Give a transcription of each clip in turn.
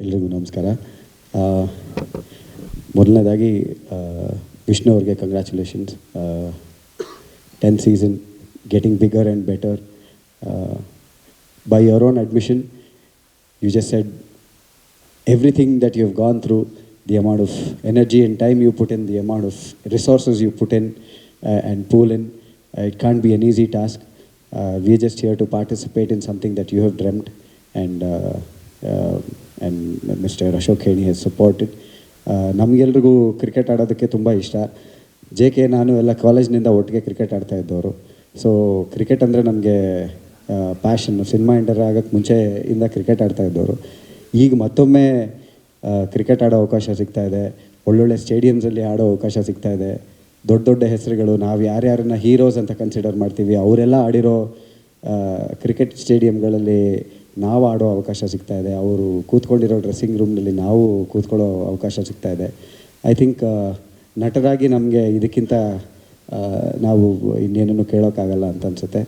ಎಲ್ರಿಗೂ ನಮಸ್ಕಾರ ಆ, ಮೊದಲನೇದಾಗಿ ಆ, ವಿಷ್ಣು ಅವ್ರಿಗೆ congratulations ten season getting bigger and better by your own admission you just said everything that you've gone through, the amount of energy and time you put in, the amount of resources you put in uh, and pool in, uh, it can't be an easy task. Uh, we're just here to participate in something that you have dreamt, mister Ashok uh, he's supported ನಮಗೆಲ್ರಿಗೂ cricket ಆಡೋದಕ್ಕೆ ತುಂಬ ಇಷ್ಟ. J K ನಾನು ಎಲ್ಲ ಕಾಲೇಜ್ನಿಂದ ಒಟ್ಟಿಗೆ cricket ಆಡ್ತಾ ಇದ್ದವರು. So cricket ಅಂದರೆ ನಮಗೆ ಪ್ಯಾಷನ್ನು ಸಿನಿಮಾ ಇಂಡರ್ ಆಗೋಕ್ಕೆ ಮುಂಚೆಯಿಂದ ಕ್ರಿಕೆಟ್ ಆಡ್ತಾ ಇದ್ದವರು. ಈಗ ಮತ್ತೊಮ್ಮೆ ಕ್ರಿಕೆಟ್ ಆಡೋ ಅವಕಾಶ ಸಿಗ್ತಾ ಇದೆ. ಒಳ್ಳೊಳ್ಳೆ ಸ್ಟೇಡಿಯಮ್ಸಲ್ಲಿ ಆಡೋ ಅವಕಾಶ ಸಿಗ್ತಾ ಇದೆ. ದೊಡ್ಡ ದೊಡ್ಡ ಹೆಸರುಗಳು ನಾವು ಯಾರ್ಯಾರನ್ನ ಹೀರೋಸ್ ಅಂತ ಕನ್ಸಿಡರ್ ಮಾಡ್ತೀವಿ ಅವರೆಲ್ಲ ಆಡಿರೋ ಕ್ರಿಕೆಟ್ ಸ್ಟೇಡಿಯಮ್ಗಳಲ್ಲಿ ನಾವು ಆಡೋ ಅವಕಾಶ ಸಿಗ್ತಾ ಇದೆ. ಅವರು ಕೂತ್ಕೊಂಡಿರೋ ಡ್ರೆಸ್ಸಿಂಗ್ ರೂಮ್ನಲ್ಲಿ ನಾವು ಕೂತ್ಕೊಳ್ಳೋ ಅವಕಾಶ ಸಿಗ್ತಾ ಇದೆ. ಐ ಥಿಂಕ್ ನಟರಾಗಿ ನಮಗೆ ಇದಕ್ಕಿಂತ ನಾವು ಇನ್ನೇನನ್ನು ಕೇಳೋಕ್ಕಾಗಲ್ಲ ಅಂತ ಅನಿಸುತ್ತೆ.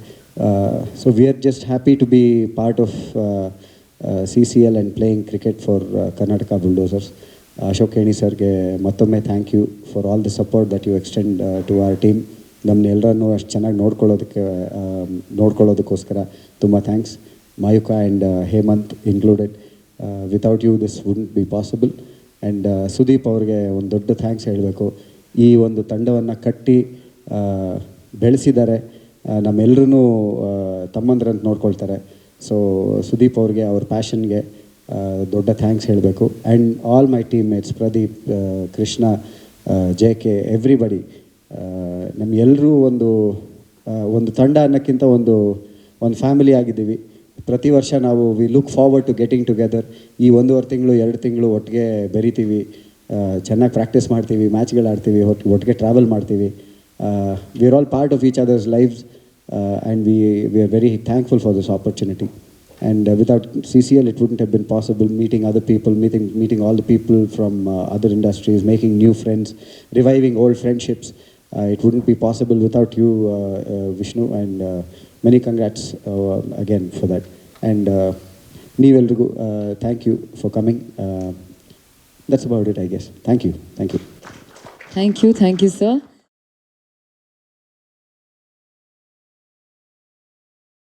So we are just happy to be part of C C L and playing cricket for Karnataka Bulldozers Ashok Kheny ಸರ್ಗೆ ಮತ್ತೊಮ್ಮೆ thank you for all the support that you extend to our team ನಮ್ಮನ್ನೆಲ್ಲರನ್ನೂ ಅಷ್ಟು ಚೆನ್ನಾಗಿ ನೋಡ್ಕೊಳ್ಳೋದಕ್ಕೆ ನೋಡ್ಕೊಳ್ಳೋದಕ್ಕೋಸ್ಕರ ತುಂಬ thanks Mayuka and Hemanth included without you this would be possible and Sudeep ಅವ್ರಿಗೆ ಒಂದು ದೊಡ್ಡ ಥ್ಯಾಂಕ್ಸ್ ಹೇಳಬೇಕು. ಈ ಒಂದು ತಂಡವನ್ನು ಕಟ್ಟಿ ಬೆಳೆಸಿದ್ದಾರೆ. ನಮ್ಮೆಲ್ಲರೂ ತಮ್ಮಂದ್ರಂತ ನೋಡ್ಕೊಳ್ತಾರೆ. ಸೊ ಸುದೀಪ್ ಅವ್ರಿಗೆ ಅವ್ರ ಪ್ಯಾಷನ್ಗೆ ದೊಡ್ಡ ಥ್ಯಾಂಕ್ಸ್ ಹೇಳಬೇಕು. And all my teammates Pradeep Krishna J K everybody ನಮ್ಗೆಲ್ಲರೂ ಒಂದು ಒಂದು ತಂಡ ಅನ್ನೋಕ್ಕಿಂತ ಒಂದು ಒಂದು ಫ್ಯಾಮಿಲಿ ಆಗಿದ್ದೀವಿ. ಪ್ರತಿ ವರ್ಷ ನಾವು we look forward to getting together ಈ ಒಂದೂವರೆ ತಿಂಗಳು ಎರಡು ತಿಂಗಳು ಒಟ್ಟಿಗೆ ಬೆರಿತೀವಿ ಚೆನ್ನಾಗಿ ಪ್ರಾಕ್ಟೀಸ್ ಮಾಡ್ತೀವಿ ಮ್ಯಾಚ್ಗಳು ಆಡ್ತೀವಿ ಒಟ್- ಒಟ್ಟಿಗೆ ಟ್ರಾವೆಲ್ ಮಾಡ್ತೀವಿ we are all part of each others lives and we we are very thankful for this opportunity And uh, without CCL, it wouldn't have been possible meeting other people, meeting, meeting all the people from uh, other industries, making new friends, reviving old friendships. Uh, it wouldn't be possible without you, uh, uh, Vishnu, and uh, many congrats uh, again for that. And uh, ನೀವೆಲ್ರಿಗೂ thank you for coming. Uh, that's about it, I guess. Thank you. Thank you. Thank you, thank you, sir.